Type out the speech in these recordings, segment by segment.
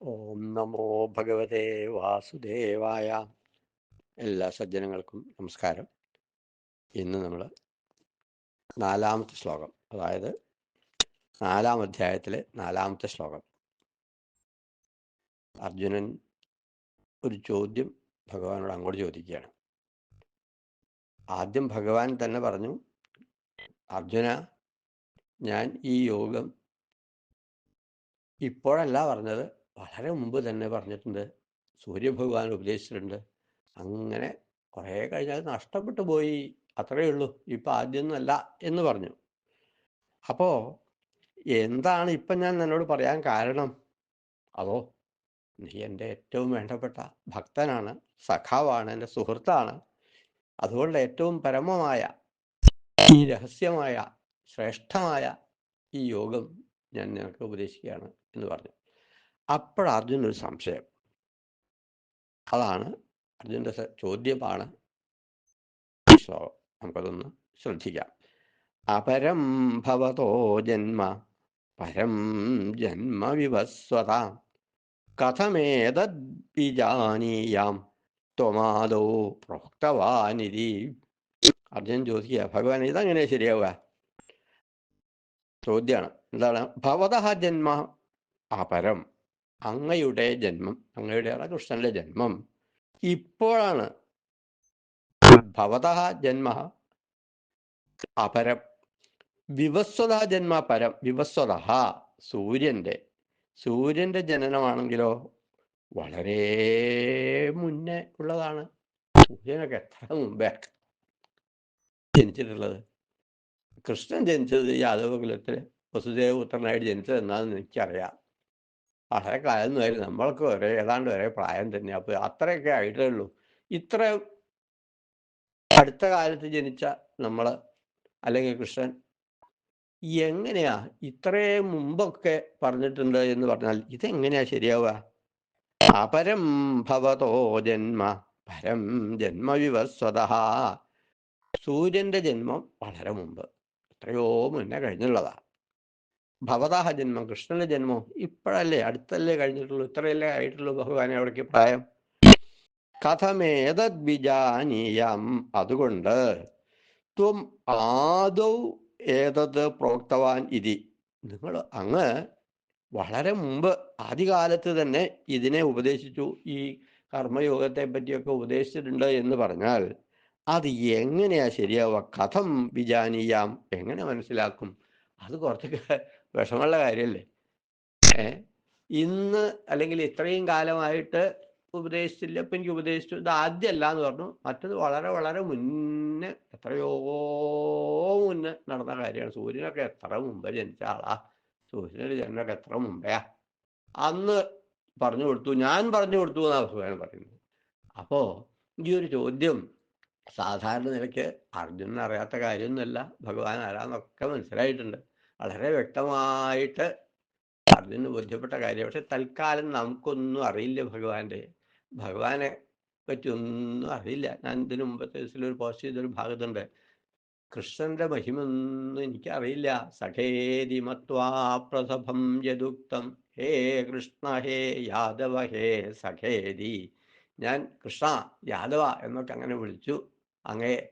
ഓം നമോ ഭഗവതേ വാസുദേവായ. എല്ലാ സജ്ജനങ്ങൾക്കും നമസ്കാരം. ഇന്ന് നമ്മൾ നാലാമത്തെ ശ്ലോകം അതായത് നാലാം അധ്യായത്തിലെ നാലാമത്തെ ശ്ലോകം. അർജുനൻ ഒരു ചോദ്യം ഭഗവാനോട് അങ്ങോട്ട് ചോദിക്കുകയാണ്. ആദ്യം ഭഗവാൻ തന്നെ പറഞ്ഞു അർജുന ഞാൻ ഈ യോഗം ഇപ്പോഴല്ല പറഞ്ഞത്. വളരെ മുമ്പ് തന്നെ പറഞ്ഞിട്ടുണ്ട്. സൂര്യഭഗവാൻ ഉപദേശിച്ചിട്ടുണ്ട്. അങ്ങനെ കുറേ കഴിഞ്ഞാൽ നഷ്ടപ്പെട്ടു പോയി. അത്രയേ ഉള്ളൂ. ഇപ്പം ആദ്യമൊന്നുമല്ല എന്ന് പറഞ്ഞു. അപ്പോൾ എന്താണ് ഇപ്പം ഞാൻ എന്നോട് പറയാൻ കാരണം? അതോ നീ എന്റെ ഏറ്റവും വേണ്ടപ്പെട്ട ഭക്തനാണ് സഖാവാണ് എന്റെ സുഹൃത്താണ്. അതുകൊണ്ട് ഏറ്റവും പരമമായ ഈ രഹസ്യമായ ശ്രേഷ്ഠമായ ഈ യോഗം ഞാൻ നിനക്ക് ഉപദേശിക്കുകയാണ് എന്ന് പറഞ്ഞു. അപ്പോൾ അർജുനൊരു സംശയം. അതാണ് അർജുന്റെ ചോദ്യമാണ്. ശ്ലോകം നമുക്കതൊന്ന് ശ്രദ്ധിക്കാം. അപരം ഭവതോ ജന്മ പരം ജന്മ വിവസ്വത കഥമേതദ്വിജാനീയാം ത്വമാദോ പ്രോക്തവാനിതി. അർജുൻ ചോദിക്കുക ഭഗവാൻ ഇതങ്ങനെ ശരിയാവുക? ചോദ്യമാണ്. എന്താണ്? ഭവത ജന്മ അപരം അങ്ങയുടെ ജന്മം അങ്ങയുടെ കൃഷ്ണന്റെ ജന്മം. ഇപ്പോഴാണ് ഭവത ജന്മ അപരം വിവസ്വത ജന്മ പരം വിവസ്വത സൂര്യന്റെ. സൂര്യന്റെ ജനനമാണെങ്കിലോ വളരെ മുന്നേ ഉള്ളതാണ്. സൂര്യനൊക്കെ എത്ര മുമ്പേ ജനിച്ചിട്ടുള്ളത്? കൃഷ്ണൻ ജനിച്ചത് യാദവ കുലത്തിൽ വസുദേവപുത്രനായിട്ട് ജനിച്ചത് എന്നാന്ന് എനിക്കറിയാം. വളരെ കാലം കാലമൊന്നുമായിരുന്നു നമ്മൾക്ക് ഒരേ ഏതാണ്ട് ഒരേ പ്രായം തന്നെ. അപ്പൊ അത്രയൊക്കെ ആയിട്ടേ ഉള്ളൂ ഇത്ര അടുത്ത കാലത്ത് ജനിച്ച നമ്മൾ അല്ലെങ്കിൽ കൃഷ്ണൻ എങ്ങനെയാ ഇത്രയും മുമ്പൊക്കെ പറഞ്ഞിട്ടുണ്ട് എന്ന് പറഞ്ഞാൽ ഇതെങ്ങനെയാ ശരിയാവുക? അപരം ഭവതോ ജന്മ പരം ജന്മവിവസ്വത സൂര്യന്റെ ജന്മം വളരെ മുമ്പ്. എത്രയോ മുന്നേ കഴിഞ്ഞുള്ളതാ. ഭവതാഹ ജന്മം കൃഷ്ണന്റെ ജന്മം ഇപ്പോഴല്ലേ? അടുത്തല്ലേ കഴിഞ്ഞിട്ടുള്ളൂ? ഇത്രയല്ലേ ആയിട്ടുള്ളൂ ഭഗവാനെ അവിടേക്ക് പ്രായം? കഥമേതദ്വിജാനീയം അതുകൊണ്ട് ത്വം ആദൗ ഏതത് പ്രോക്തവാൻ ഇതി. നിങ്ങൾ അങ്ങ് വളരെ മുമ്പ് ആദ്യകാലത്ത് തന്നെ ഇതിനെ ഉപദേശിച്ചു. ഈ കർമ്മയോഗത്തെ പറ്റിയൊക്കെ ഉപദേശിച്ചിട്ടുണ്ട് എന്ന് പറഞ്ഞാൽ അത് എങ്ങനെയാ ശരിയാവുക? കഥം വിജാനീയാം എങ്ങനെ മനസ്സിലാക്കും? അത് കുറച്ചൊക്കെ വിഷമമുള്ള കാര്യമല്ലേ? ഏ? ഇന്ന് അല്ലെങ്കിൽ ഇത്രയും കാലമായിട്ട് ഉപദേശിച്ചില്ല. ഇപ്പം എനിക്ക് ഉപദേശിച്ചു. ഇത് ആദ്യമല്ല എന്ന് പറഞ്ഞു. മറ്റത് വളരെ വളരെ മുന്നേ എത്രയോ മുന്നേ നടന്ന കാര്യമാണ്. സൂര്യനൊക്കെ എത്ര മുമ്പേ ജനിച്ച ആളാ. സൂര്യനൊരു ജനനൊക്കെ എത്ര മുമ്പെയാ. അന്ന് പറഞ്ഞു കൊടുത്തു. ഞാൻ പറഞ്ഞു കൊടുത്തു എന്നാണ് ഭഗവാൻ പറയുന്നത്. അപ്പോൾ ഈ ഒരു ചോദ്യം സാധാരണ നിലയ്ക്ക് അർജുനൻ അറിയാത്ത കാര്യമൊന്നുമല്ല. ഭഗവാൻ ആരാന്നൊക്കെ മനസ്സിലായിട്ടുണ്ട്. വളരെ വ്യക്തമായിട്ട് അർജുന് ബോധ്യപ്പെട്ട കാര്യം. പക്ഷെ തൽക്കാലം നമുക്കൊന്നും അറിയില്ല ഭഗവാന്റെ. ഭഗവാനെ പറ്റി ഒന്നും അറിയില്ല. ഞാൻ ഇതിനു മുമ്പത്തെ ദിവസത്തിൽ ഒരു പോസ്റ്റ് ചെയ്തൊരു ഭാഗത്തുണ്ട്. കൃഷ്ണന്റെ മഹിമൊന്നും എനിക്കറിയില്ല. സഖേതി മത്വാ പ്രസഭം യദുക്തം. ഹേ കൃഷ്ണ ഹേ യാദവ ഹേ സഖേതി. ഞാൻ കൃഷ്ണ യാദവ എന്നൊക്കെ അങ്ങനെ വിളിച്ചു. അങ്ങേ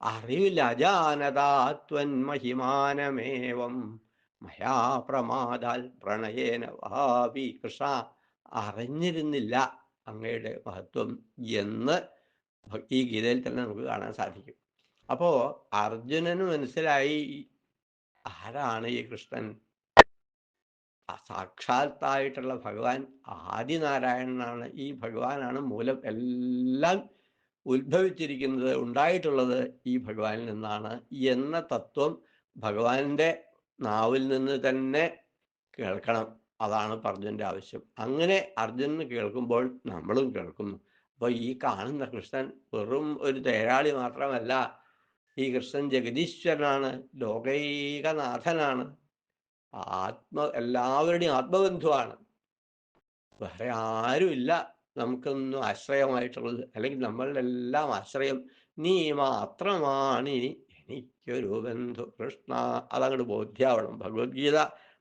അറിവില്ല അജാനതാത്വൻ മഹിമാനമേവം മയാ പ്രമാദാൽ പ്രണയേന ഭാവി കൃഷ്ണ. അറിഞ്ഞിരുന്നില്ല അങ്ങയുടെ മഹത്വം എന്ന് ഈ ഗീതയിൽ തന്നെ നമുക്ക് കാണാൻ സാധിക്കും. അപ്പോ അർജുനന് മനസ്സിലായി ആരാണ് ഈ കൃഷ്ണൻ? സാക്ഷാത്തായിട്ടുള്ള ഭഗവാൻ ആദിനാരായണനാണ്. ഈ ഭഗവാനാണ് മൂലം എല്ലാം ഉത്ഭവിച്ചിരിക്കുന്നത് ഉണ്ടായിട്ടുള്ളത് ഈ ഭഗവാനിൽ നിന്നാണ് എന്ന തത്വം ഭഗവാന്റെ നാവിൽ നിന്ന് തന്നെ കേൾക്കണം. അതാണ് അർജുന്റെ ആവശ്യം. അങ്ങനെ അർജുനന് കേൾക്കുമ്പോൾ നമ്മളും കേൾക്കുന്നു. അപ്പോൾ ഈ കാണുന്ന കൃഷ്ണൻ വെറും ഒരു തേരാളി മാത്രമല്ല ഈ കൃഷ്ണൻ ജഗദീശ്വരനാണ് ലോകൈകനാഥനാണ് ആത്മ എല്ലാവരുടെയും ആത്മബന്ധുവാണ്. വേറെ ആരുമില്ല. നമുക്കൊന്നും ആശ്രയമായിട്ടുള്ളത് അല്ലെങ്കിൽ നമ്മളുടെ എല്ലാം ആശ്രയം. നീ മാത്രമാണ് ഇനി എനിക്കൊരു ബന്ധു. കൃഷ്ണ അതങ്ങോട്ട് ബോധ്യാവണം. ഭഗവത്ഗീത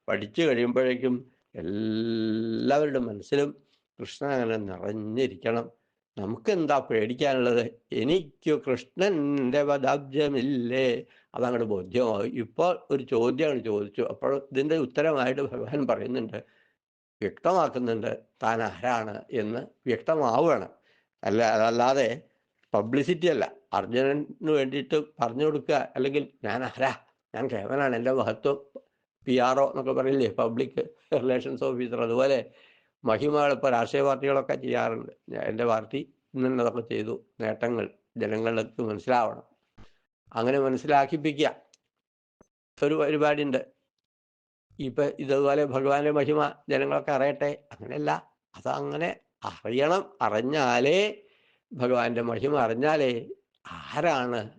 പഠിച്ചു കഴിയുമ്പോഴേക്കും എല്ലാവരുടെ മനസ്സിലും കൃഷ്ണൻ അങ്ങനെ നിറഞ്ഞിരിക്കണം. നമുക്കെന്താ പേടിക്കാനുള്ളത്? എനിക്ക് കൃഷ്ണന്റെ പദാബ്ജമില്ലേ അതങ്ങോട്ട് ബോധ്യമാവും. ഇപ്പോൾ ഒരു ചോദ്യമാണ് ചോദിച്ചു. അപ്പോൾ ഇതിന്റെ ഉത്തരമായിട്ട് ഭഗവാൻ പറയുന്നുണ്ട്. വ്യക്തമാക്കുന്നുണ്ട് താൻ ആരാണ് എന്ന് വ്യക്തമാവുകയാണ്. അല്ല അതല്ലാതെ പബ്ലിസിറ്റി അല്ല. അർജുനന് വേണ്ടിയിട്ട് പറഞ്ഞു കൊടുക്കുക അല്ലെങ്കിൽ ഞാൻ ആരാ ഞാൻ കേവനാണ് എന്റെ മഹത്വം. പി ആർ ഒ എന്നൊക്കെ പറയില്ലേ? പബ്ലിക് റിലേഷൻസ് ഓഫീസർ അതുപോലെ മഹിമകൾ ഇപ്പോൾ രാഷ്ട്രീയ പാർട്ടികളൊക്കെ ചെയ്യാറുണ്ട്. എന്റെ പാർട്ടി ഇന്നതൊക്കെ ചെയ്തു. നേട്ടങ്ങൾ ജനങ്ങൾക്ക് മനസ്സിലാവണം. അങ്ങനെ മനസ്സിലാക്കിപ്പിക്കുക. ഒരു പരിപാടിയുണ്ട്. ഇപ്പം ഇതുപോലെ ഭഗവാന്റെ മഹിമ ജനങ്ങളൊക്കെ അറിയട്ടെ അങ്ങനെയല്ല. അതങ്ങനെ അറിയണം. അറിഞ്ഞാലേ ഭഗവാന്റെ മഹിമ അറിഞ്ഞാലേ ആരാണ്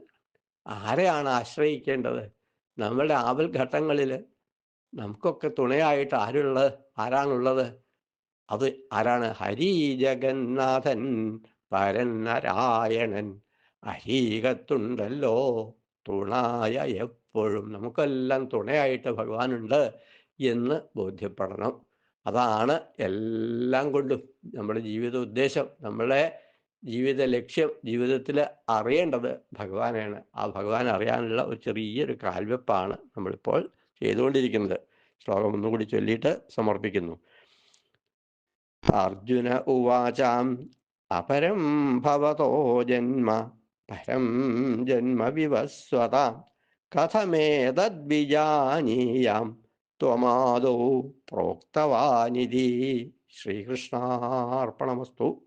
ആരെയാണ് ആശ്രയിക്കേണ്ടത്? നമ്മുടെ ആവൽ ഘട്ടങ്ങളിൽ നമുക്കൊക്കെ തുണയായിട്ട് ആരുള്ളത് ആരാണുള്ളത്? അത് ആരാണ്? ഹരി ജഗന്നാഥൻ പരൻ നാരായണൻ അരീകത്തുണ്ടല്ലോ. തുണായ എപ്പോഴും നമുക്കെല്ലാം തുണയായിട്ട് ഭഗവാനുണ്ട് എന്ന് ബോധ്യപ്പെടണം. അതാണ് എല്ലാം കൊണ്ടും നമ്മുടെ ജീവിത ഉദ്ദേശം. നമ്മളെ ജീവിത ലക്ഷ്യം ജീവിതത്തിൽ അറിയേണ്ടത് ഭഗവാനാണ്. ആ ഭഗവാൻ അറിയാനുള്ള ഒരു ചെറിയൊരു കാൽവെപ്പാണ് നമ്മളിപ്പോൾ ചെയ്തുകൊണ്ടിരിക്കുന്നത്. ശ്ലോകം ഒന്നുകൂടി ചൊല്ലിയിട്ട് സമർപ്പിക്കുന്നു. അർജുന ഉവാചാം അപരം ഭവതോ ജന്മ പരം ജന്മ വിവസ്വതാം കഥമേതദ്വിജാനീയാം ത്വമാദോ പ്രോക്തവാനിധി. ശ്രീകൃഷ്ണാർപ്പണമസ്തു.